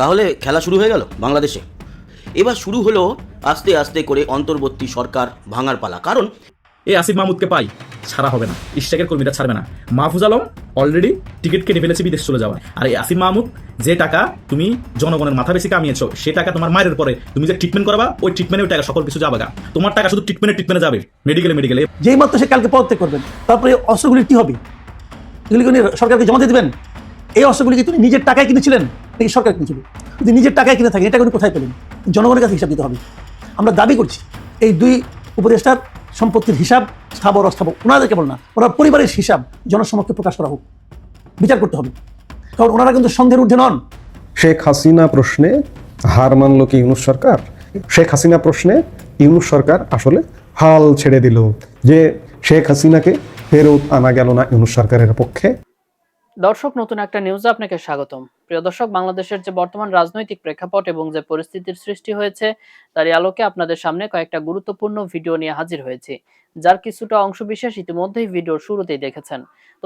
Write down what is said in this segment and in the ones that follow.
তাহলে খেলা শুরু হয়ে গেল বাংলাদেশে। এবার শুরু হলো আস্তে আস্তে করে অন্তর্বর্তী সরকার ভাঙার পালা। কারণ এই আসিফ মাহমুদকে পাই ছাড়া হবে না। ইস্টাকের কর্মীরা ছাড়বে না। মাহফুজ আলম অলরেডি টিকিট কেটে ফেলেছে বিদেশ চলে যাওয়ার আর এই আসিফ মাহমুদ যে টাকা তুমি জনগণের মাথা বেশি কামিয়েছো সে টাকা তোমার মায়ের পরে তুমি যে ট্রিটমেন্ট করাবা ওই ট্রিটমেন্টে ওই টাকা সকল কিছু যাবে গা। তোমার টাকা শুধু ট্রিটমেন্টে ট্রিটমেন্টে যাবে মেডিকেলে মেডিকেলে যেই মাত্র সে কালকে পদত্যাগ করবেন তারপরে এই অস্ত্রগুলি কি হবে? এগুলি সরকারকে জমা দিয়ে দেবেন? এই অস্ত্রগুলি কি তুমি নিজের টাকায় কিনেছিলেন? নাকি সরকার কিনেছিল যদি নিজের টাকায় কিনে থাকেন এটা উনি কোথায় পেলেন? জনগণের কাছে হিসাব দিতে হবে। আমরা দাবি করছি এই দুই উপদেষ্টার সম্পত্তির হিসাব স্থাবর অস্থাবর ওনাদের কেবল না ওনার পরিবারের হিসাব জনসমক্ষে প্রকাশ করা হোক। বিচার করতে হবে। কারণ ওনারা কিন্তু সন্দেহের ঊর্ধ্বে নন। শেখ হাসিনা প্রশ্নে হার মানল কি ইউনুস সরকার? শেখ হাসিনা প্রশ্নে ইউনুস সরকার আসলে হাল ছেড়ে দিল যে শেখ হাসিনাকে ফেরত আনা গেল না ইউনুস সরকারের পক্ষে। দর্শক নতুন একটা নিউজে আপনাকে স্বাগতম। প্রিয় দর্শক, বাংলাদেশের যে বর্তমান রাজনৈতিক প্রেক্ষাপট এবং যে পরিস্থিতির সৃষ্টি হয়েছে, তারই আলোকে আপনাদের সামনে কয়েকটা গুরুত্বপূর্ণ ভিডিও নিয়ে হাজির হয়েছে। যার কিছুটা অংশবিশেষ ইতিমধ্যেই ভিডিওর শুরুতেই দেখেছেন।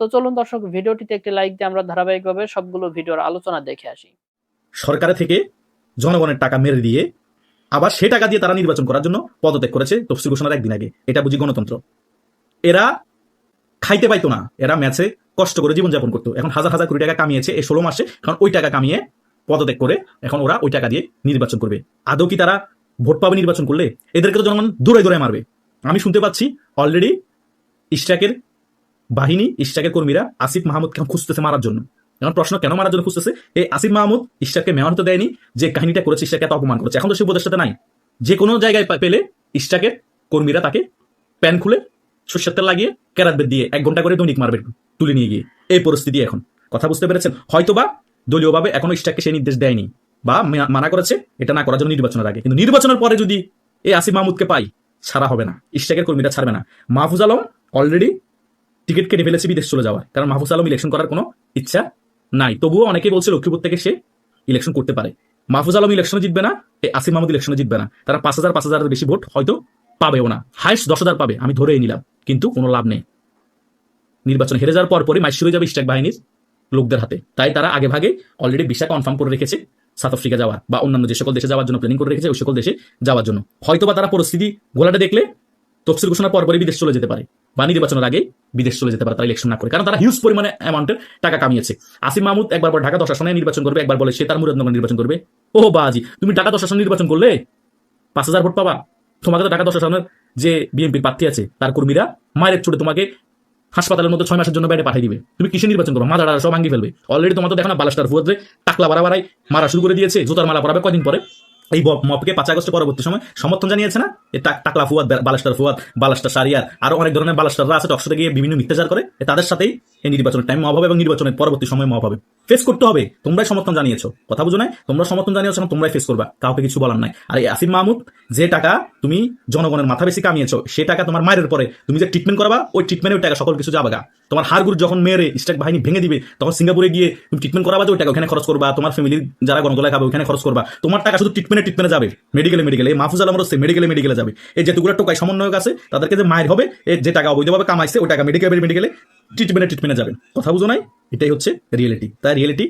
তো চলুন দর্শক, ভিডিওটিতে একটি লাইক দিয়ে আমরা ধারাবাহিকভাবে সবগুলো ভিডিওর আলোচনা দেখে আসি। সরকারের থেকে জনগণের টাকা মেরে দিয়ে আবার সে টাকা দিয়ে তারা নির্বাচন করার জন্য পদত্যাগ করেছে তফসিল ঘোষণার একদিন আগে। এটা বুঝি গণতন্ত্র। এরা খাইতে পাইতো না। এরা ম্যাচে কষ্ট করে জীবনযাপন করতো। এখন হাজার হাজার কোটি টাকা কামিয়েছে এই ষোলো মাসে। কারণ ওই টাকা কামিয়ে পদত্যাগ করে এখন ওরা ওই টাকা দিয়ে নির্বাচন করবে। আদৌ কি তারা ভোট পাবে নির্বাচন করলে? এদেরকে তো জনগণ দূরে দূরে মারবে। আমি শুনতে পাচ্ছি অলরেডি ইস্টাকের বাহিনী ইস্টাকের কর্মীরা আসিফ মাহমুদকে এখন খুঁজতেছে মারার জন্য। এখন প্রশ্ন, কেন মারার জন্য খুঁজতেছে? এই আসিফ মাহমুদ ইস্টাককে মেয়র হতে দেয়নি, যে কাহিনীটা করেছে ইস্টাকে এত অপমান করেছে। এখন তো সে উপদেষ্টাতে নাই। যে কোনো জায়গায় পেলে ইস্টাকের কর্মীরা তাকে প্যান খুলে সর্ষের তেল লাগিয়ে ক্যারাত দিয়ে এক ঘণ্টা করে দৈনিক মারবে, তুলে নিয়ে গিয়ে। এই পরিস্থিতি এখন। কথা বুঝতে পেরেছেন? হয়তোবা দলীয়ভাবে এখনও ইস্টাককে সেই নির্দেশ দেয়নি বা মানা করেছে, এটা না করার জন্য নির্বাচনের আগে। কিন্তু নির্বাচনের পরে যদি এই আসিফ মাহমুদকে পাই, ছাড়া হবে না। ইস্টাকের কর্মীরা ছাড়বে না। মাহফুজ আলম অলরেডি টিকিট কেটে ফেলেছে বিদেশ চলে যাওয়ার কারণ মাহফুজ আলম ইলেকশন করার কোনো ইচ্ছা নাই। তবুও অনেকেই বলছে লক্ষ্মীপুর থেকে সে ইলেকশন করতে পারে। মাহফুজ আলম ইলেকশনে জিতবে না, এই আসিম মাহমুদ ইলেকশনে জিতবে না। তারা পাঁচ হাজার, পাঁচ হাজারের বেশি ভোট হয়তো পাবেও না। হাইস্ট দশ হাজার পাবে, আমি ধরেই নিলাম। কিন্তু কোনো লাভ নেই। নির্বাচন হেরে যাওয়ার পর মাইশ হয়ে যাবে স্ট্যাক বাহিনীর লোকদের হাতে। তাই তারা আগে ভাগে অলরেডি ভিসা কনফার্ম করে রেখেছে সাউথ আফ্রিকা যাওয়ার, বা অন্যান্য যে সকল দেশে যাওয়ার জন্য প্ল্যানিং করে রেখেছে, ওই সকল দেশে যাওয়ার জন্য। হয়তোবা তারা পরিস্থিতি গোলাটা দেখলে তফসিল ঘোষণার পর পরই বিদেশ চলে যেতে পারে। বা নির্বাচনের আগে বিদেশ চলে যেতে পারে তারা ইলেকশন না করে। কারণ তারা হিউজ পরিমাণে অ্যামাউন্টের টাকা কামিয়েছে। আসিম মাহমুদ একবার পর ঢাকা দশ আসনে নির্বাচন করবে, একবার বলে সে তার মুরাদনগর নির্বাচন করবে। ও বাজি, তুমি ঢাকা দশ নির্বাচন করলে? পাঁচ হাজার ভোট পাবা। তোমাকে তো ঢাকা দশ আসনের যে বিএনপির প্রার্থী আছে, তার কর্মীরা মায়ের চোটে তোমাকে হাসপাতালের মধ্যে ছয় মাসের জন্য বাইরে পাঠিয়ে দিবে। তুমি কিসে নির্বাচন করো মাথা সব ভাঙি ফেলবে। অলরেডি তোমার তো দেখো না, বালাস্টার ফুয়াদে টাকলা বাড়া বাড়াই মারা শুরু করে দিয়েছে, জুতার মালা পরাবে কদিন পরে? এই মপকে পাঁচ আগস্টের পরবর্তী সময় সমর্থন জানিয়েছে না? টাকলা ফুয়াদ বালাস্টার ফুয়াদ, বালাস্টার সারিয়ার, আরও অনেক ধরনের বালাস্টাররা আছে টকশোতে গিয়ে বিভিন্ন মিথ্যাচার করে। তাদের সাথেই এই নির্বাচনের টাইম মহাভাবে এবং নির্বাচনের পরবর্তী সময় মহাভাবে ফেস করতে হবে। তোমরাই সমর্থন জানিয়েছো। কথা বুঝো নাই? তোমরা সমর্থন জানিয়েছো এখন তোমরাই ফেস করবা। কাউকে কিছু বলার নাই। আর এই আসিফ মাহমুদ, যে টাকা তুমি জনগণের মাথা বেশি কামিয়েছো, সে টাকা তোমার মায়ের পরে তুমি যে ট্রিটমেন্ট করবা, ওই ট্রিটমেন্টের টাকা সকল কিছু যাবাগা। তোমার হাড়গুড় যখন মেরে স্ট্রাইক বাহিনী ভেঙে দিবে, তখন সিঙ্গাপুরে গিয়ে তুমি ট্রিটমেন্ট করাবা যে ওই টাকা ওখানে খরচ করবা, তোমার ফ্যামিলির যারা গণতলায় খাবে ওখানে খরচ করবা। তোমার টাকা শুধু ট্রিটমেন্টে ট্রিটমেন্টে যাবে। মেডিকেলে মেডিকেলে এই মাহফুজ আলম হচ্ছে মেডিকেলে মেডিকেলে যাবে। এই যেগুলো টোকাই সমন্বয়ক আছে তাদেরকে যে মায়ের হবে এই যে টাকা অবৈধভাবে কামাইছে, ওই টাকা মেডিকেল মেডিকেলে ট্রিটমেন্টে ট্রিটমেন্টে যাবেন। কথা বুঝো নাই? এটাই হচ্ছে রিয়েলিটি তাই রিয়েলিটি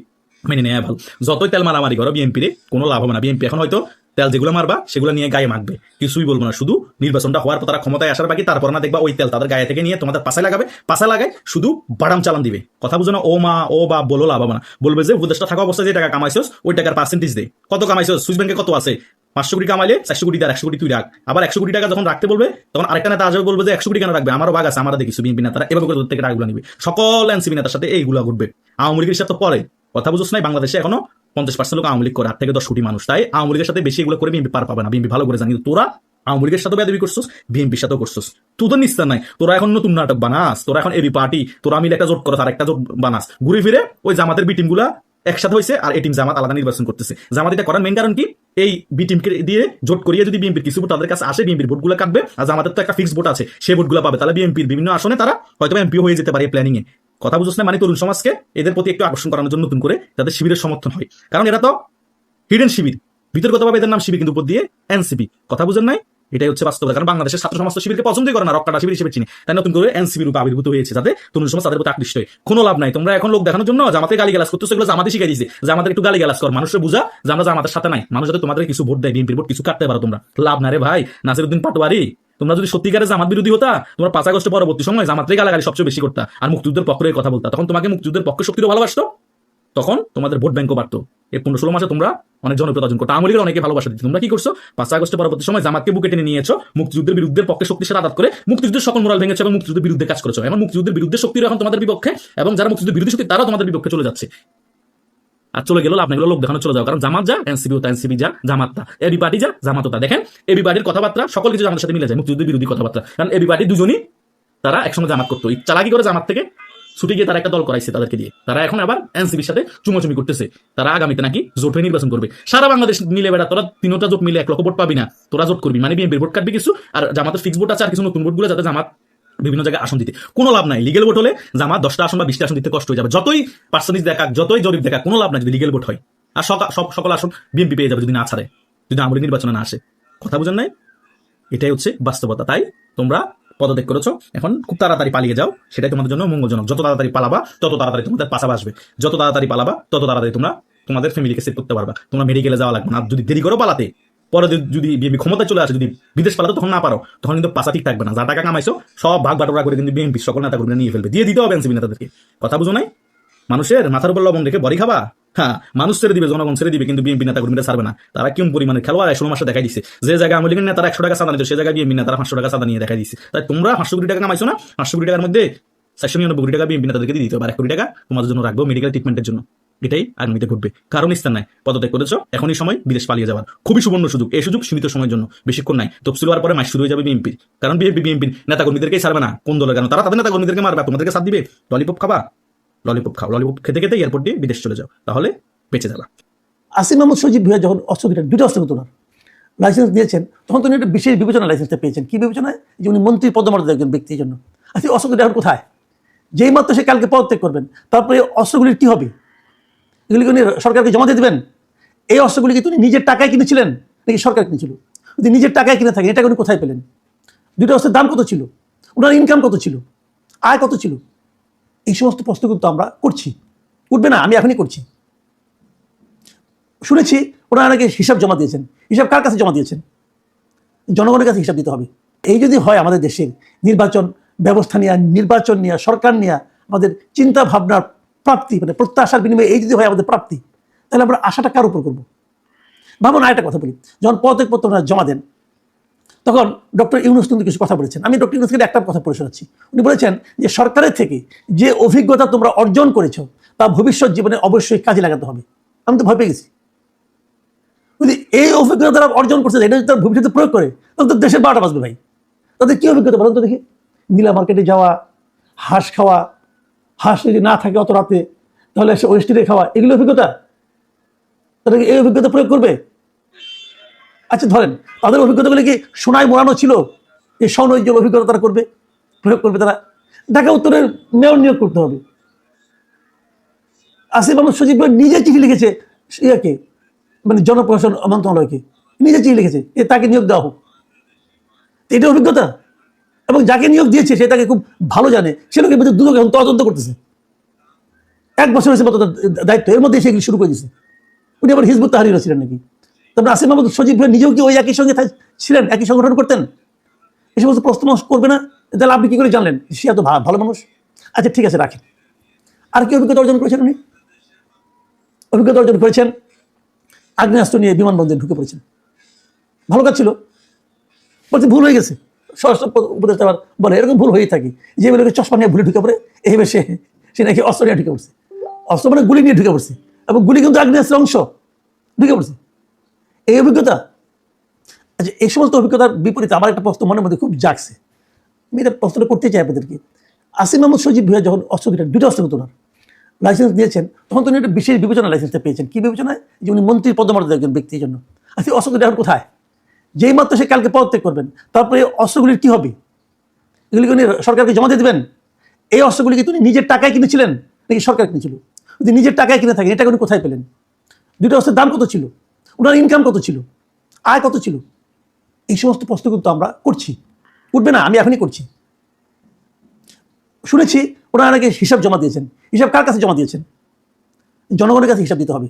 মেনে নেওয়া ভালো। যতই তেল মারামারি করো বিএনপি রে কোনো লাভ হবে না। বিএনপি এখন হয়তো তেল যেগুলো মারবা, সেগুলো নিয়ে গায়ে মাখবে। কিছুই বলব না, শুধু নির্বাচনটা হওয়ার পর তারা ক্ষমতায় আসার বাকি, তারপর না দেখবা ওই তেল তাদের গায়ে থেকে নিয়ে তোমাদের পাশে লাগাবে। পাশে লাগায় শুধু বাদাম চালান দিবে। কথা বুঝো না, ও মা, ও বা বলো লাভ না। বলবে যে উপদেশটা থাকা অবস্থায় যে টাকা কামাইছস, ওই টাকার পার্সেন্টেজ দে। কত কামাইছস? সুইস ব্যাংকে কত আছে? পাঁচশো কোটি কামাইলে চারশো কোটি দেয় একশো কোটি তুই রাখ। আবার একশো কোটি টাকা যখন রাখতে বলবে, তখন আরেকটা নেতা আসবে, বলবে যে, একশো কোটি কেন রাখবে? আমারও বাগ আছে আমরা দেখিস বিএনপি নেতারা। এভাবে করে থেকে টাকাগুলো নিবে। সকল এনসিপি নেতার সাথে এইগুলো ঘটবে। আওয়ামী লীগের সাথে পরে। কথা বুঝোস নাই, বাংলাদেশে এখনও পঞ্চাশ পার্সেন্ট লোক আওয়ামী লীগ করে, আট থেকে দশ কোটি মানুষ। তাই আওয়ামী লীগের সাথে বেশি এগুলো করে বিএনপি পার পাবে না। বিএনপি ভালো করে জানি। তোরা আওয়ামী লীগের সাথে বেদবি করছিস বিএনপির সাথেও করছিস। তোদের নিস্তার নাই। তোরা এখন নতুন নাটক বানাস, তোরা এখন এবি পার্টি, তোরা মিলে একটা জোট করো আর একটা জোট বানাস। ঘুরে ফিরে ওই জামাতের বিটিমগুলা একসাথে হয়েছে আর এই টিম জামাত আলাদা নির্বাচন করতেছে। জামাত এটা করার মেন কারণ কি? এই বি টিমকে দিয়ে জোট করিয়ে যদি বিএনপির কিছু ভোট তাদের কাছে আসে বিএনপির ভোটগুলো কাটবে, আর জামাতের তো একটা ফিক্সড ভোট আছে সেই ভোটগুলো পাবে। তাহলে বিএনপির বিভিন্ন আসনে তারা হয়তো এমপি হয়ে যেতে পারে প্ল্যানিং এ কথা বুঝছ না মানে তরুণ সমাজকে এদের প্রতি একটু আকর্ষণ করানোর জন্য নতুন করে তাদের শিবিরের সমর্থন হয়। কারণ এরা তো হিডেন শিবির। বিতর্কতভাবে এদের নাম শিবির কিন্তু উপর দিয়ে এনসিপি। কথা বুঝেন নাই? এটাই হচ্ছে বাস্তবতা। কারণ বাংলাদেশের ছাত্র সমাজ শিবিরকে পছন্দই করে না রক্কাটা শিবির হিসেবে চিনি। তাই নতুন করে এনসিপি রূপে আবির্ভূত হয়েছে যাতে তরুণ সমাজ তাদের প্রতি আকৃষ্ট হয়। কোনো লাভ নাই। তোমরা এখন লোক দেখানোর জন্য জামাতে গালি গালাজ করতেছো, এগুলো জামাতে শিখে দিয়েছে। যে আমাদের একটু গালি গালাজ কর। মানুষের বুঝা যে আমরা জামাতের সাথে নাই। মানুষ যাতে তোমাদের কিছু ভোট দেয়, বিএনপির ভোট কিছু কাটতে পারো তোমরা। লাভ না রে ভাই। নাসিরুদ্দিন পাটোয়ারি তোমরা যদি সত্যিকারে জামাত বিরোধী হতা, তোমরা পাঁচ আগস্ট পরবর্তী সময় জামাতের গালাগালি সবচেয়ে বেশি করতা। আর মুক্তিযুদ্ধের পক্ষের কথা বলতা। তখন তোমাকে মুক্তিযুদ্ধের পক্ষে শক্তিরও ভালোবাসতো। তখন তোমাদের ভোট ব্যাংকও বাড়তো। এই পনেরো ষোলো মাসে তোমরা অনেক জনপ্রিয়তা অর্জন করতো। আওয়ামী লীগের অনেকে ভালোবাসা দিতে তোমরা কি করছ? পাঁচ আগস্টের পরবর্তী সময় জামাতকে বুকে টেনে নিয়েছো, মুক্তিযুদ্ধের বিরুদ্ধে পক্ষে শক্তিশালী আঘাত করে মুক্তিযুদ্ধের সকল মোরাল ভেঙেছো এবং মুক্তিযুদ্ধের বিরুদ্ধে কাজ করেছ। এখন মুক্তিযুদ্ধের বিরুদ্ধে শক্তির এখন তোমাদের বিপক্ষে, এবং যারা মুক্তিযুদ্ধের বিরোধী শক্তি, তারাও তোমাদের বিপক্ষে চলে যাচ্ছে। আর চলে গেল আপনাগুলো লোক দেখানো চলে যাও কারণ জামাত যা এনসিবি তা এনসিবি যা, জামাত তা। এবি পার্টি যা, জামাত তা। দেখেন এবি পার্টির কথাবার্তা, সকল কিছু জামাতের সাথে মিলে যায় মুক্তিযুদ্ধের বিরোধী কথাবার্তা। কারণ এবি পার্টি দুজনই তারা একসঙ্গে জামাত করতো। চালাকি করে জামাত থেকে ছুটে গিয়ে তারা একটা দল করাইছে তাদেরকে দিয়ে। তারা এখন আবার এনসিবির সাথে চুমোচুমি করতেছে। তারা আগামীতে নাকি জোট হয়ে নির্বাচন করবে। সারা বাংলাদেশ মিলে বেড়া, তোরা তিনটা জোট মিলে এক লক্ষ ভোট পাবি না। তোরা জোট করবি। মানে বিএনপির ভোট কাটবি কিছু, আর জামাতের ফিক্স ভোট আছে আর কিছু নতুন ভোটগুলো যাতে জামাত বিভিন্ন জায়গায় আসন দিতে। কোনো লাভ নাই। লিগেল ভোট হলে জামাত দশটা আসন বা বিশটা আসন দিতে কষ্ট হয়ে যাবে। যতই পার্সেন্টেজ দেখা যতই জরিপ দেখা কোনো লাভ নাই যদি লিগেল ভোট হয়। আর সব, সকল আসন বিএনপি পেয়ে যাবে যদি না ছাড়ে। যদি আমলি নির্বাচনে না আসে। কথা বুঝেন নাই? এটাই হচ্ছে বাস্তবতা। তাই তোমরা পদত্যাগ করেছ। এখন খুব তাড়াতাড়ি পালিয়ে যাও। সেটাই তোমাদের জন্য মঙ্গলজনক। যত তাড়াতাড়ি পালাবা, তত তাড়াতাড়ি তোমাদের পাশা আসবে যত তাড়াতাড়ি পালাবা, তত তাড়াতাড়ি তোমরা তোমাদের ফ্যামিলিকে সেভ করতে পারবা। তোমরা মেডিকেলে যাওয়া লাগবে না। যদি দেরি করো পালাতে পরে যদি- বিএনপি ক্ষমতায় চলে আসে, যদি বিদেশ পালাতে, তখন না পারো। তখন কিন্তু পাশা ঠিক থাকবে না। যা টাকা কামাইছো, সব ভাগ বাটোরা করে কিন্তু বিএনপি সকল নেতা কর্মীরা নিয়ে ফেলবে। দিয়ে দিতে হবে এনসিপি নেতাদেরকে। কথা বুঝো নাই? মানুষের মাথার উপর লবণ রেখে বড়ি খাবা? হ্যাঁ মানুষ ছেড়ে দিবে, জনগণ ছেড়ে দিবে, কিন্তু বিএনপি নেতা কর্মীরা ছাড়বে না। তারা কেমন পরিমাণে খেলোয়াড় ষোলো মাসে দেখাই দিচ্ছে যে জায়গায় আওয়ামী লীগের নেতারা একশো টাকা চাঁদা নিত সে জায়গায় বিএনপি নেতারা পাঁচশো টাকা সাদা নিয়ে দেখাই দিচ্ছে তাই তোমরা পাঁচশো কোটি টাকা কামাইছো না? পাঁচশো কোটি টাকার মধ্যে চারশো নিরানব্বই কোটি টাকা বিএনপি নেতাদেরকে দিয়ে দিতে হবে। আর এক কোটি টাকা তোমাদের জন্য রাখব মেডিকেল ট্রিটমেন্টের জন্য। এটাই আগামীতে ঘটবে। কারণ স্থান নাই। পদত্যাগ করেছ, এখনই সময় বিদেশ পালিয়ে যাওয়ার খুবই সুবর্ণ সুযোগ। এই সুযোগ সীমিত সময়ের জন্য। বেশিক্ষণ নাই। তফসিল হওয়ার পরে মাস শুরু হয়ে যাবে বিএনপির। কারণ বিএনপি, বিএনপির নেতা কর্মীদেরকেই ছাড়বে না। কোন দলের কেন? তারা তাদের নেতা কর্মীদেরকে মারবে, তোমাদেরকে সাথ দিবে। ললিপপ খাবা? ললিপপ খাও। ললিপপ খেতে খেতে এয়ারপোর্ট দিয়ে বিদেশ চলে যাও। তাহলে বেঁচে যাবা। আসিম মাহমুদ সজিব ভুয়া যখন অস্ত্র দুটো অস্ত্র কিন্তু লাইসেন্স দিয়েছেন, তখন তিনি একটা বিশেষ বিবেচনা লাইসেন্সটা পেয়েছেন। কি বিবেচনায়? যে উনি মন্ত্রী পদমর্যাদা একজন ব্যক্তির জন্য। আচ্ছা অস্ত্র এখন কোথায়? যেই মাত্র সে কালকে পদত্যাগ করবেন, তারপরে অস্ত্রগুলির কি হবে? এগুলি উনি সরকারকে জমা দিয়ে দেবেন। এই অস্ত্রগুলি কি তিনি নিজের টাকায় কিনেছিলেন, নাকি সরকার কিনেছিল? যদি নিজের টাকায় কিনে থাকেন এটা উনি কোথায় পেলেন? দুটো অস্ত্রের দাম কত ছিল? ওনার ইনকাম কত ছিল? আয় কত ছিল? এই সমস্ত প্রশ্ন কিন্তু আমরা করছি। উঠবে না, আমি এখনই করছি। শুনেছি, ওনারা নাকি হিসাব জমা দিয়েছেন। হিসাব কার কাছে জমা দিয়েছেন? জনগণের কাছে হিসাব দিতে হবে। এই যদি হয় আমাদের দেশের নির্বাচন ব্যবস্থা নিয়ে, নির্বাচন নিয়ে, সরকার নিয়ে আমাদের চিন্তা ভাবনার প্রাপ্তি মানে প্রত্যাশার বিনিময়ে এই যদি হয় আমাদের প্রাপ্তি, তাহলে আমরা আশাটা কার উপর করব? ভাবুন আর একটা কথা বলি। যখন পদত্যাগপত্র ওনারা জমা দেন, তখন ডক্টর ইউনুস কিন্তু কিছু কথা বলেছেন। আমি ডক্টর ইউনুসকে একটা কথা পড়ে শোনাচ্ছি। উনি বলেছেন যে, সরকারের থেকে যে অভিজ্ঞতা তোমরা অর্জন করেছ, তা ভবিষ্যৎ জীবনে অবশ্যই কাজে লাগাতে হবে। আমি তো ভয় পেয়ে গেছি। যদি এই অভিজ্ঞতা তারা অর্জন করছে, এটা যদি তারা ভবিষ্যতে প্রয়োগ করে, তাহলে তো দেশের বারোটা বাজবে ভাই। তাদের কি অভিজ্ঞতা বলুন তো দেখি? নীলা মার্কেটে যাওয়া, হাঁস খাওয়া হাঁস যদি না থাকে অত রাতে, তাহলে সে ওয়েস্টিনে খাওয়া এগুলো অভিজ্ঞতা? তারা এই অভিজ্ঞতা প্রয়োগ করবে? আচ্ছা ধরেন, তাদের অভিজ্ঞতাগুলি কি সোনায় মোড়ানো ছিল? এই স্বনৈজ্জ্বল অভিজ্ঞতা তারা করবে? প্রয়োগ করবে তারা? ঢাকা উত্তরের মেয়র নিয়োগ করতে হবে। আসিফ আহমদ সজীব নিজে চিঠি লিখেছে ইয়াকে মানে জনপ্রশাসন মন্ত্রণালয়কে। নিজে চিঠি লিখেছে, এ তাকে নিয়োগ দেওয়া হোক। এটা অভিজ্ঞতা? এবং যাকে নিয়োগ দিয়েছে, সে তাকে খুব ভালো জানে। সে লোকের ভিতরে দুদক এখন তদন্ত করতেছে। এক বছর হয়েছে মতো দায়িত্ব, এর মধ্যে সেগুলি শুরু করে দিয়েছে উনি আবার হিজবুত তাহারিরা ছিলেন নাকি? তারপরে আসিফ মাহমুদ সজীব ভাই নিজেও কি ওই একই সঙ্গে ছিলেন, একই সংগঠন করতেন? এই সমস্ত প্রশ্ন করবে না। তাহলে আপনি কি করে জানলেন? সে এত ভালো মানুষ। আচ্ছা ঠিক আছে রাখেন আর কি অভিজ্ঞতা অর্জন করেছেন উনি? অভিজ্ঞতা অর্জন করেছেন। আগ্নেয়াস্ত্র নিয়ে বিমানবন্দরে ঢুকে পড়েছেন। ভালো কাজ ছিল। বলছে ভুল হয়ে গেছে। স্বরাষ্ট্র উপদেষ্টা বলে, এরকম ভুল হয়েই থাকে। যে বেরোকে চশমা নিয়ে ভুলে ঢুকে পড়ে এইভাবে সে সে নাকি অস্ত্র নিয়ে ঢুকে পড়ছে। অস্ত্র মানে গুলি নিয়ে ঢুকে পড়ছে। এবং গুলি কিন্তু আগ্নেয়াস্ত্রের অংশ ঢুকে পড়ছে। এই অভিজ্ঞতা আচ্ছা এই সমস্ত অভিজ্ঞতার বিপরীতে আমার একটা প্রশ্ন মনের মধ্যে খুব জাগছে। আমি এটা প্রশ্নটা করতে চাই আপনাদেরকে। আসিম মাহমুদ সজিব ভুয়া যখন অস্ত্র দুটা দুটো অস্ত্র কিন্তু লাইসেন্স দিয়েছেন তখন তো উনি একটা বিশেষ বিবেচনা লাইসেন্সটা পেয়েছেন। কি বিবেচনায়? যে উনি মন্ত্রীর পদমর্যাদা একজন ব্যক্তির জন্য। আর সেই অস্ত্রগুলি এখন কোথায়? যেই মাত্র সে কালকে পদত্যাগ করবেন, তারপরে অস্ত্রগুলির কি হবে? এগুলি উনি সরকারকে জমা দিয়ে দেবেন? এই অস্ত্রগুলি কি উনি নিজের টাকায় কিনেছিলেন, নাকি সরকার কিনেছিল? যদি নিজের টাকায় কিনে থাকেন এটা উনি কোথায় পেলেন? দুটো অস্ত্রের দাম কত ছিল? ওনার ইনকাম কত ছিল? আয় কত ছিল? এই সমস্ত প্রশ্ন কিন্তু আমরা করছি। উঠবে না, আমি এখনই করছি। শুনেছি, ওনারা নাকি হিসাব জমা দিয়েছেন। হিসাব কার কাছে জমা দিয়েছেন? জনগণের কাছে হিসাব দিতে হবে।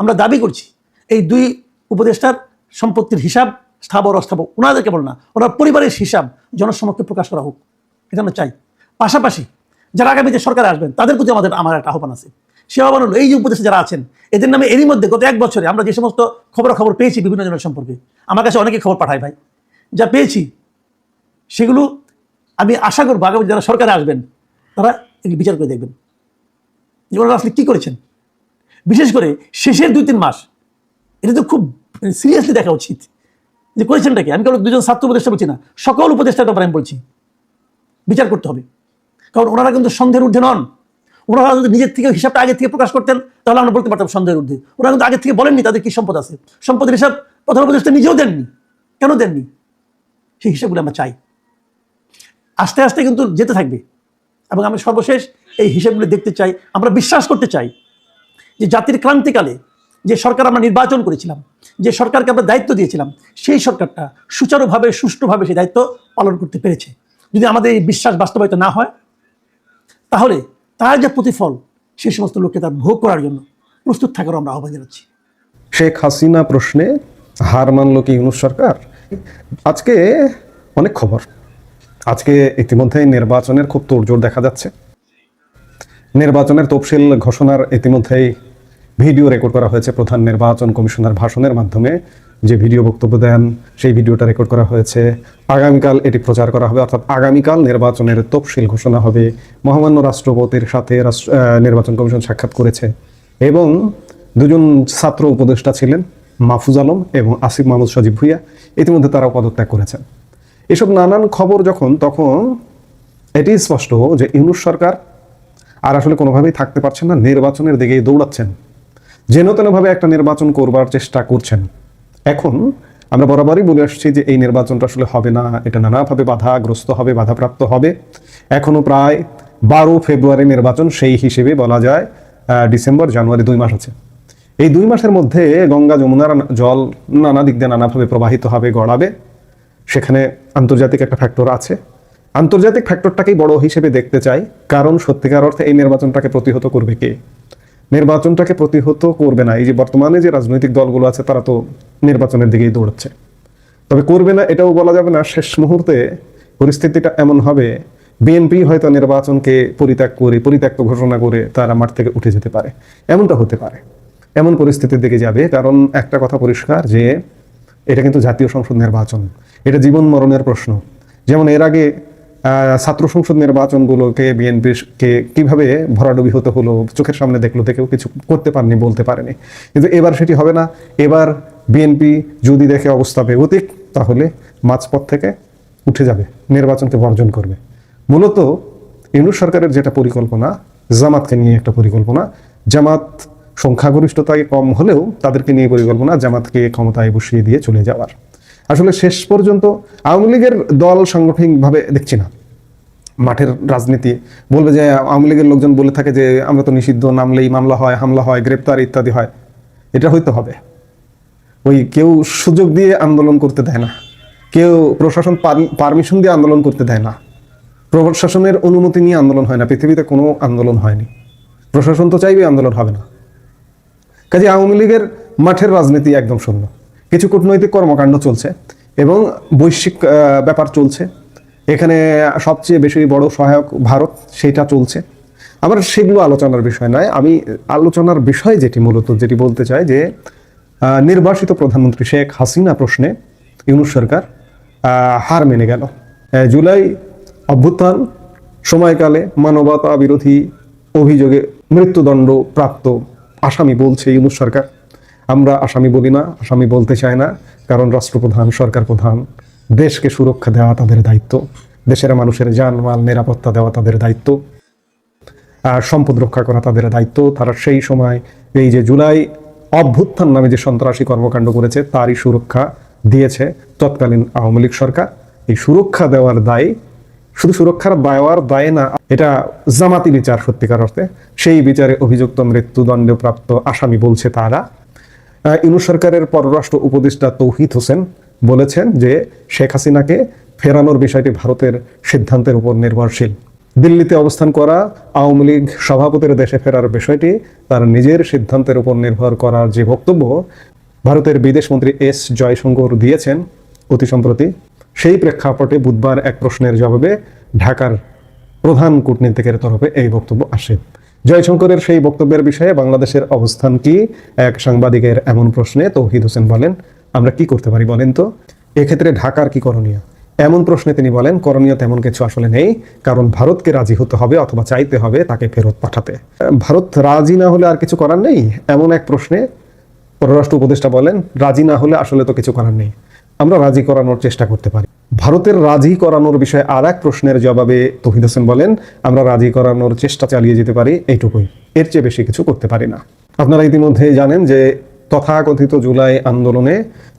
আমরা দাবি করছি, এই দুই উপদেষ্টার সম্পত্তির হিসাব স্থাবর, অস্থাবর ওনাদেরকে বল না। ওনার পরিবারের হিসাব জনসমক্ষে প্রকাশ করা হোক। এটা আমরা চাই। পাশাপাশি যারা আগামীতে সরকারে আসবেন, তাদের প্রতি আমাদের আমার একটা আহ্বান আছে। সে আহ্বান এই যে উপদেশে যারা আছেন, এদের নামে এরই মধ্যে গত এক বছরে আমরা যে সমস্ত খবরাখবর পেয়েছি বিভিন্ন জনের সম্পর্কে, আমার কাছে অনেকে খবর পাঠায় ভাই। যা পেয়েছি, সেগুলো আমি আশা করব আগামী যারা সরকারে আসবেন, তারা এগুলি বিচার করে দেখবেন। যে ওনারা আসলে কী করেছেন? বিশেষ করে শেষের দুই তিন মাস, এটা তো খুব সিরিয়াসলি দেখা উচিত। যে করেছেনটা কি? আমি কেবল দুজন ছাত্র উপদেষ্টা বলছি না, সকল উপদেষ্টার ব্যাপারে আমি বলছি। বিচার করতে হবে। কারণ ওনারা কিন্তু সন্দেহের ঊর্ধ্বে নন। ওনারা যদি নিজের থেকে হিসাবটা আগে থেকে প্রকাশ করতেন, তাহলে আমরা বলতে পারতাম সন্দেহের ঊর্ধ্বে। ওনারা কিন্তু আগে থেকে বলেননি তাদের কি সম্পদ আছে। সম্পদের হিসাব প্রধান উপদেষ্টা নিজেও দেননি। কেন দেননি? সেই হিসাবগুলো আমরা চাই। আস্তে আস্তে কিন্তু যেতে থাকবে। এবং আমি সর্বশেষ এই হিসেবগুলো দেখতে চাই। আমরা বিশ্বাস করতে চাই যে জাতির ক্রান্তিকালে যে সরকার আমরা নির্বাচন করেছিলাম, যে সরকারকে আমরা দায়িত্ব দিয়েছিলাম, সেই সরকারটা সুচারুভাবে, সুষ্ঠুভাবে সেই দায়িত্ব পালন করতে পেরেছে। যদি আমাদের এই বিশ্বাস বাস্তবায়িত না হয়, তাহলে তার যে প্রতিফল সেই সমস্ত লোককে তার ভোগ করার জন্য প্রস্তুত থাকারও আমরা আহ্বান জানাচ্ছি। শেখ হাসিনা প্রশ্নে হার মানল কি ইউনুস সরকার? আজকে অনেক খবর। আজকে ইতিমধ্যে নির্বাচনের খুব তোড়জোড় দেখা যাচ্ছে। নির্বাচনের তফসিল ঘোষণার ইতিমধ্যেই ভিডিও রেকর্ড করা হয়েছে প্রধান নির্বাচন কমিশনার ভাষণের মাধ্যমে। যে ভিডিও বক্তব্য দেন, সেই ভিডিওটা রেকর্ড করা হয়েছে। আগামীকাল এটি প্রচার করা হবে, অর্থাৎ আগামীকাল নির্বাচনের তফসিল ঘোষণা হবে। মহামান্য রাষ্ট্রপতির সাথে নির্বাচন কমিশন সাক্ষাৎ করেছে। এবং দুজন ছাত্র উপদেষ্টা ছিলেন, মাহফুজ আলম এবং আসিফ মাহমুদ সজীব ভুইয়া। ইতিমধ্যে তারাও পদত্যাগ করেছেন। এসব নানান খবর যখন, তখন এটি স্পষ্ট যে ইউনুস সরকার আর আসলে কোনোভাবেই থাকতে পারছেন না, নির্বাচনের দিকেই দৌড়াচ্ছেন। যেন তেনভাবে একটা নির্বাচন করবার চেষ্টা করছেন। এখন আমরা বরাবরই বলে আসছি যে এই নির্বাচনটা আসলে হবে না, এটা নানাভাবে বাধাগ্রস্ত হবে, বাধাপ্রাপ্ত হবে। এখনও প্রায় বারো ফেব্রুয়ারি নির্বাচন, সেই হিসেবে বলা যায় ডিসেম্বর, জানুয়ারি দুই মাস আছে। এই দুই মাসের মধ্যে গঙ্গা, যমুনার জল নানা দিক দিয়ে নানাভাবে প্রবাহিত হবে, গড়াবে। সেখানে আন্তর্জাতিক একটা ফ্যাক্টর আছে। আন্তর্জাতিক ফ্যাক্টরটাকেই বড় হিসেবে দেখতে চাই, কারণ সত্যিকার অর্থে এই নির্বাচনটাকে প্রতিহত করবে কে? নির্বাচনটাকে প্রতিহত করবে না। এই যে বর্তমানে যে রাজনৈতিক দলগুলো আছে, তারা তো নির্বাচনের দিকেই দৌড়াচ্ছে। তবে করবে না এটাও বলা যাবে না। শেষ মুহূর্তে পরিস্থিতিটা এমন হবে, বিএনপি হয়তো নির্বাচনকে পরিত্যাগ করে, পরিত্যক্ত ঘোষণা করে তারা মাঠ থেকে উঠে যেতে পারে। এমনটা হতে পারে। এমন পরিস্থিতির দিকে যাবে। কারণ একটা কথা পরিষ্কার যে, এটা কিন্তু জাতীয় সংসদ নির্বাচন। এটা জীবন মরণের প্রশ্ন। যেমন এর আগে ছাত্র সংসদ নির্বাচনগুলোকে বিএনপিকে কীভাবে ভরাডুবি হতে হলো, চোখের সামনে দেখল, দেখেও কিছু করতে পারেনি, বলতে পারেনি। কিন্তু এবার সেটি হবে না। এবার বিএনপি যদি দেখে অবস্থা বেগতিক তাহলে মাঝপথ থেকে উঠে যাবে, নির্বাচনকে বর্জন করবে। মূলত ইউনুস সরকারের যেটা পরিকল্পনা, জামাতকে নিয়ে একটা পরিকল্পনা, জামাত সংখ্যাগরিষ্ঠতায় কম হলেও তাদেরকে নিয়ে পরিকল্পনা, জামাতকে ক্ষমতায় বসিয়ে দিয়ে চলে যাওয়ার। আসলে শেষ পর্যন্ত আওয়ামী লীগের দল সাংগঠনিকভাবে দেখছি না। মাঠের রাজনীতি বলবে যে আওয়ামী লীগের লোকজন বলে থাকে যে আমরা তো নিষিদ্ধ, নামলেই মামলা হয়, হামলা হয়, গ্রেপ্তার ইত্যাদি হয়। এটা হইতে হবে। ওই কেউ সুযোগ দিয়ে আন্দোলন করতে দেয় না। কেউ প্রশাসন পারমিশন দিয়ে আন্দোলন করতে দেয় না। প্রশাসনের অনুমতি নিয়ে আন্দোলন হয় না। পৃথিবীতে কোনো আন্দোলন হয়নি। প্রশাসন তো চাইবে আন্দোলন হবে না। কাজে আওয়ামী লীগের মাঠের রাজনীতি একদম শূন্য। কিছু কূটনৈতিক কর্মকাণ্ড চলছে এবং বৈশ্বিক ব্যাপার চলছে। এখানে সবচেয়ে বেশি বড় সহায়ক ভারত সেটা চলছে। আমার সেগুলো আলোচনার বিষয় নয়। আমি আলোচনার বিষয় যেটি মূলত যেটি বলতে চাই যে নির্বাসিত প্রধানমন্ত্রী শেখ হাসিনা প্রশ্নে ইউনুস সরকার হার মেনে গেল। জুলাই অভ্যুত্থান, সময়কালে মানবতা বিরোধী অভিযোগে মৃত্যুদণ্ড প্রাপ্ত আসামি বলছে ইউনুস সরকার। আমরা আসামি বলি না, আসামি বলতে চাই না, কারণ রাষ্ট্রপ্রধান সরকার প্রধান দেশকে সুরক্ষা দেওয়া তাদের দায়িত্ব, দেশের মানুষের জানমাল, নিরাপত্তা দেওয়া তাদের দায়িত্ব, আর সম্পদ রক্ষা করা তাদের দায়িত্ব। তারা সেই সময় এই যে জুলাই অভ্যুত্থান নামে যে সন্ত্রাসী কর্মকাণ্ড করেছে, তারই সুরক্ষা দিয়েছে তৎকালীন আওয়ামী লীগ সরকার। এই সুরক্ষা দেওয়ার দায়, শুধু সুরক্ষার দেওয়ার দায় না, এটা জামাতি বিচার সত্যিকার অর্থে। সেই বিচারে অভিযুক্ত মৃত্যুদণ্ডপ্রাপ্ত আসামি বলছে তারা। ইউনূস সরকারের পররাষ্ট্র উপদেষ্টা তৌহিদ হোসেন বলেছেন যে শেখ হাসিনাকে ফেরানোর বিষয়টি ভারতের সিদ্ধান্তের উপর নির্ভরশীল। দিল্লিতে অবস্থান করা আওয়ামী লীগ সভাপতির দেশে ফেরার বিষয়টি তার নিজের সিদ্ধান্তের উপর নির্ভর করার যে বক্তব্য ভারতের বিদেশমন্ত্রী এস জয়শঙ্কর দিয়েছেন অতি সম্প্রতি, সেই প্রেক্ষাপটে বুধবার এক প্রশ্নের জবাবে ঢাকার প্রধান কূটনীতিকের তরফে এই বক্তব্য আসে। জয়শঙ্করের সেই বক্তব্যের বিষয়ে বাংলাদেশের অবস্থান কি? এক সাংবাদিকের এমন প্রশ্নে তৌহিদ হোসেন বলেন, আমরা কি করতে পারি বলেন তো? এক্ষেত্রে ঢাকার কি করণীয়? এমন প্রশ্নে তিনি বলেন, করণীয় তেমন কিছু আসলে নেই, কারণ ভারতকে রাজি হতে হবে অথবা চাইতে হবে তাকে ফেরত পাঠাতে। ভারত রাজি না হলে আর কিছু করার নেই? এমন এক প্রশ্নে পররাষ্ট্র উপদেষ্টা বলেন, রাজি না হলে আসলে তো কিছু করার নেই। আমরা রাজি করানোর চেষ্টা করতে পারি। ভারতের রাজি করানোর বিষয়ে আর এক প্রশ্নের জবাবে তহিদ হোসেন বলেন, আমরা রাজি করানোর চেষ্টা চালিয়ে যেতে পারি, এইটুকুই। এর চেয়ে বেশি কিছু করতে পারি না। আপনারা ইতিমধ্যে জানেন যে তথাকথিত জুলাই আন্দোলনে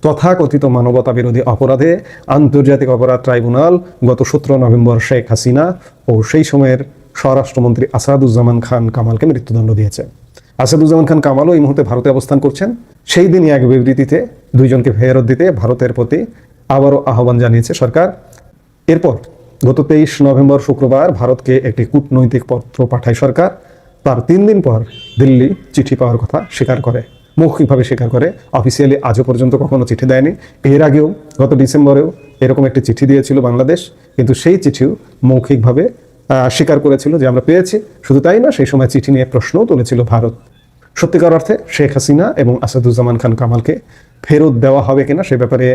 তথাকথিত মানবতা বিরোধী অপরাধে আন্তর্জাতিক অপরাধ ট্রাইব্যুনাল গত সতেরো নভেম্বর শেখ হাসিনা ও সেই সময়ের স্বরাষ্ট্রমন্ত্রী আসাদুজ্জামান খান কামালকে মৃত্যুদণ্ড দিয়েছে। আসাদুজ্জামান খান কামালও এই মুহূর্তে ভারতে অবস্থান করছেন। সেই দিনই এক বিবৃতিতে দুইজনকে ফেরত দিতে ভারতের প্রতি আবারও আহ্বান জানিয়েছে সরকার। এরপর গত তেইশ নভেম্বর শুক্রবার ভারতকে একটি কূটনৈতিক পত্র পাঠায় সরকার। তার তিন দিন পর দিল্লি চিঠি পাওয়ার কথা স্বীকার করে, মৌখিকভাবে স্বীকার করে। অফিসিয়ালি আজও পর্যন্ত কখনো চিঠি দেয়নি। এর আগেও, গত ডিসেম্বরেও এরকম একটি চিঠি দিয়েছিল বাংলাদেশ। কিন্তু সেই চিঠিও মৌখিকভাবে স্বীকার করেছিল যে আমরা পেয়েছি। শুধু তাই না, সেই সময় চিঠি নিয়ে প্রশ্নও তুলেছিল ভারত। সত্যিকার অর্থে শেখ হাসিনা এবং আসাদুজ্জামান খান কামালকে ফেরত দেওয়া হবে কিনা সে ব্যাপারে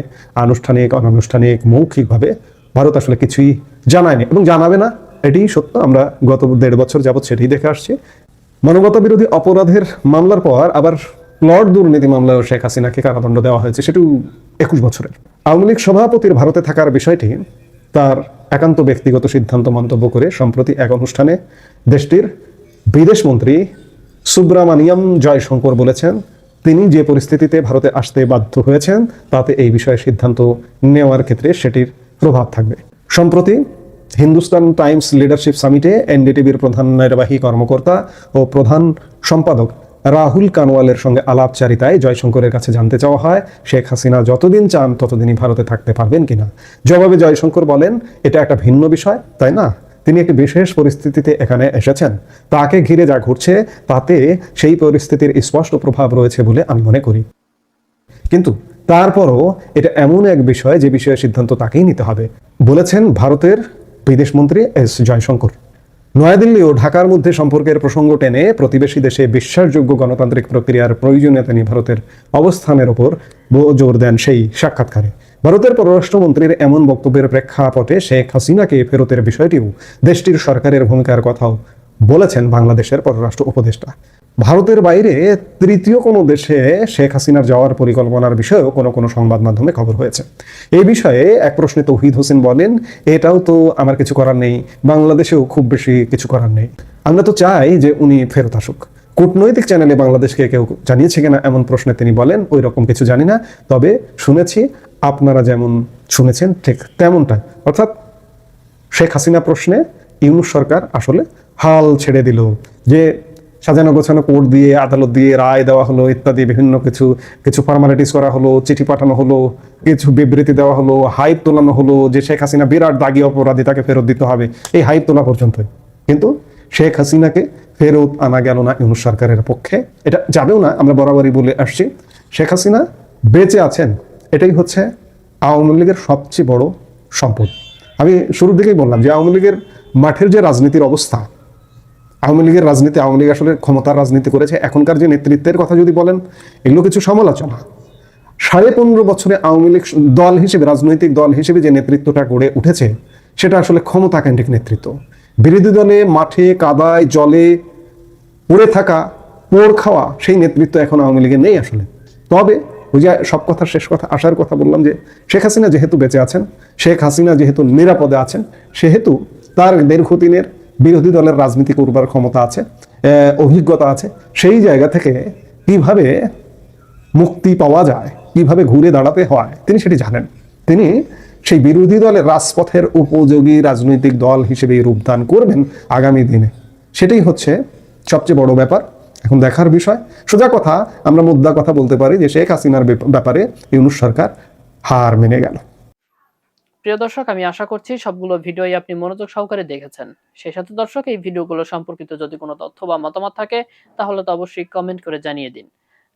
আনুষ্ঠানিক, অনানুষ্ঠানিক, মৌখিকভাবে ভারত আসলে কিছুই জানায়নি এবং জানাবে না, এটিই সত্য। আমরা গত দেড় বছর যাবৎ সেটাই দেখে আসছি। মানবতা বিরোধী অপরাধের মামলার পর আবার প্লট দুর্নীতি মামলায় শেখ হাসিনাকে কারাদণ্ড দেওয়া হয়েছে, সেটিও একুশ বছরের। আওয়ামী লীগ সভাপতির ভারতে থাকার বিষয়টি তার একান্ত ব্যক্তিগত সিদ্ধান্ত মন্তব্য করে সম্প্রতি এক অনুষ্ঠানে দেশটির বিদেশমন্ত্রী সুব্রামানিয়াম জয়শঙ্কর বলেছেন তিনি যে পরিস্থিতিতে ভারতে আসতে বাধ্য হয়েছেন, তাতে এই বিষয়ে সিদ্ধান্ত নেওয়ার ক্ষেত্রে সেটির প্রভাব থাকবে। সম্প্রতি হিন্দুস্তান টাইমস লিডারশিপ সামিটে এনডিটিভির প্রধান নির্বাহী কর্মকর্তা ও প্রধান সম্পাদক রাহুল কানওয়ালের সঙ্গে আলাপচারিতায় জয়শঙ্করের কাছে জানতে চাওয়া হয়, শেখ হাসিনা যতদিন চান ততদিনই ভারতে থাকতে পারবেন কিনা। জবাবে জয়শঙ্কর বলেন, এটা একটা ভিন্ন বিষয়, তাই না? তিনি একটি বিশেষ পরিস্থিতিতে এখানে এসেছেন। তাকে ঘিরে যা ঘটছে, তাতে সেই পরিস্থিতির স্পষ্ট প্রভাব রয়েছে বলে আমি মনে করি। কিন্তু তারপরও এটা এমন এক বিষয়, যে বিষয়ে সিদ্ধান্ত তাকেই নিতে হবে, বলেছেন ভারতের বিদেশমন্ত্রী এস জয়শঙ্কর। নয়াদিল্লি ও ঢাকার মধ্যে সম্পর্কের প্রসঙ্গ টেনে প্রতিবেশী দেশে বিশ্বাসযোগ্য গণতান্ত্রিক প্রক্রিয়ার প্রয়োজনীয়তা নিয়ে ভারতের অবস্থানের ওপর জোর দেন সেই সাক্ষাৎকারে। ভারতের পররাষ্ট্রমন্ত্রীর এমন বক্তব্যের প্রেক্ষাপটে শেখ হাসিনাকে ফেরতের বিষয়টিও দেশটির সরকারের ভূমিকার কথাও বলেছেন বাংলাদেশের পররাষ্ট্র উপদেষ্টা। ভারতের বাইরে তৃতীয় কোনো দেশে শেখ হাসিনার যাওয়ার পরিকল্পনার বিষয়েও কোনো কোনো সংবাদ মাধ্যমে খবর হয়েছে। এই বিষয়ে এক প্রশ্নে তৌহিদ হোসেন বলেন, এটাও তো আমার কিছু করার নেই, বাংলাদেশেও খুব বেশি কিছু করার নেই। আমরা তো চাই যে উনি ফেরত আসুক। কূটনৈতিক চ্যানেলে বাংলাদেশকে কেউ জানিয়েছে কিনা এমন প্রশ্নে তিনি বলেন, ওই রকম কিছু জানি না। তবে শুনেছি, আপনারা যেমন শুনেছেন, ঠিক তেমনটা। অর্থাৎ শেখ হাসিনা প্রশ্নে ইউনুস সরকার আসলে হাল ছেড়ে দিল। যে সাজানো গোছানো কোর্ট দিয়ে, আদালত দিয়ে রায় দেওয়া হলো, ইত্যাদি বিভিন্ন কিছু কিছু ফর্মালিটিস করা হলো, চিঠি পাঠানো হলো, কিছু বিবৃতি দেওয়া হলো, হাইপ তোলানো হলো যে শেখ হাসিনা বিরাট দাগি অপরাধী, তাকে ফেরত দিতে হবে। এই হাইপ তোলা পর্যন্ত কিন্তু শেখ হাসিনাকে ফেরত আনা গেল না ইউনুস সরকারের পক্ষে। এটা যাবেও না, আমরা বরাবরই বলে আসছি। শেখ হাসিনা বেঁচে আছেন, এটাই হচ্ছে আওয়ামী লীগের সবচেয়ে বড় সম্পদ। আমি শুরুর দিকেই বললাম যে আওয়ামী লীগের মাঠের যে রাজনীতির অবস্থা, আওয়ামী লীগের রাজনীতি, আওয়ামী লীগ আসলে ক্ষমতার রাজনীতি করেছে। এখনকার যে নেতৃত্বের কথা যদি বলেন, এগুলো কিছু সমালোচনা। সাড়ে পনেরো বছরে আওয়ামী লীগ দল হিসেবে, রাজনৈতিক দল হিসেবে যে নেতৃত্বটা গড়ে উঠেছে, সেটা আসলে ক্ষমতা কেন্দ্রিক নেতৃত্ব। বিরোধী দলে মাঠে, কাদায়, জলে পড়ে থাকা পোড় খাওয়া সেই নেতৃত্ব এখন আওয়ামী লীগের নেই আসলে। তবে ওই যে সব কথা, শেষ কথা, আসার কথা বললাম যে শেখ হাসিনা যেহেতু বেঁচে আছেন, শেখ হাসিনা যেহেতু নিরাপদে আছেন, সেহেতু তার দীর্ঘদিনের বিরোধী দলের রাজনীতি করবার ক্ষমতা আছে অভিজ্ঞতা আছে, সেই জায়গা থেকে কীভাবে মুক্তি পাওয়া যায়, কীভাবে ঘুরে দাঁড়াতে হয়, তিনি সেটি জানেন। তিনি সেই বিরোধী দলের রাজপথের উপযোগী রাজনৈতিক দল হিসেবে রূপদান করবেন আগামী দিনে। সেটাই হচ্ছে সবচেয়ে বড় ব্যাপার। এখন দেখার বিষয়, সোজা কথা, আমরা মুদ্রা কথা বলতে পারি যে শেখ হাসিনার ব্যাপ- ব্যাপারে ইউনুস সরকার হার মেনে গেল। প্রিয় দর্শক, আমি আশা করছি সবগুলো ভিডিওই আপনি মনোযোগ সহকারে দেখেছেন। সেই সাথে দর্শক, এই ভিডিওগুলো সম্পর্কিত যদি কোনো তথ্য বা মতামত থাকে, তাহলে তো অবশ্যই কমেন্ট করে জানিয়ে দিন।